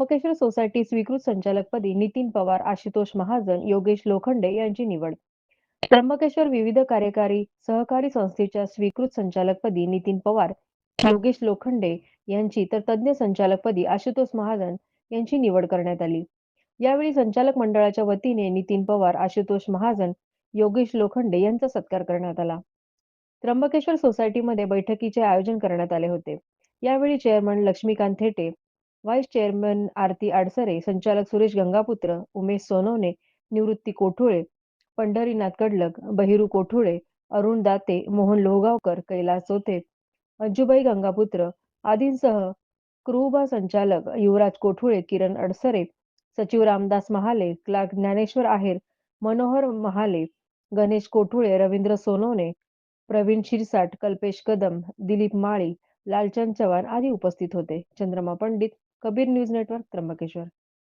Trimbakeshwar society स्वीकृत संचालकपदी नितीन पवार, आशुतोष महाजन, योगेश लोखंडे यांची निवड. त्र्यंबकेश्वर विविध कार्यकारी सहकारी संस्थेच्या स्वीकृत संचालकपदी नितीन पवार, योगेश लोखंडे यांची तर तज्ज्ञ संचालकपदी आशुतोष महाजन यांची निवड करण्यात आली. यावेळी संचालक मंडळाच्या वतीने नितीन पवार, आशुतोष महाजन, योगेश लोखंडे यांचा सत्कार करण्यात आला. त्र्यंबकेश्वर सोसायटीमध्ये बैठकीचे आयोजन करण्यात आले होते. यावेळी chairman Laxmikant Thete, vice chairman Aarti Adsare, संचालक सुरेश गंगापुत्र, उमेश सोनवणे, निवृत्ती कोठुळे, पंढरीनाथ कडलक, बहिरू कोठुळे, अरुण दाते, मोहन लोहगावकर, कैलास चोथे, अंजुबाई गंगापुत्र आदींसह क्रुबा संचालक युवराज कोठुळे, किरण अडसरे, सचिव रामदास महाले, क्लार्क ज्ञानेश्वर आहेर, मनोहर महाले, गणेश कोठुळे, रवींद्र सोनवणे, प्रवीण शिरसाट, कल्पेश कदम, दिलीप माळी, लालचंद चव्हाण आदी उपस्थित होते. Chandrama Pandit, Kabir News Network Trimbakeshwar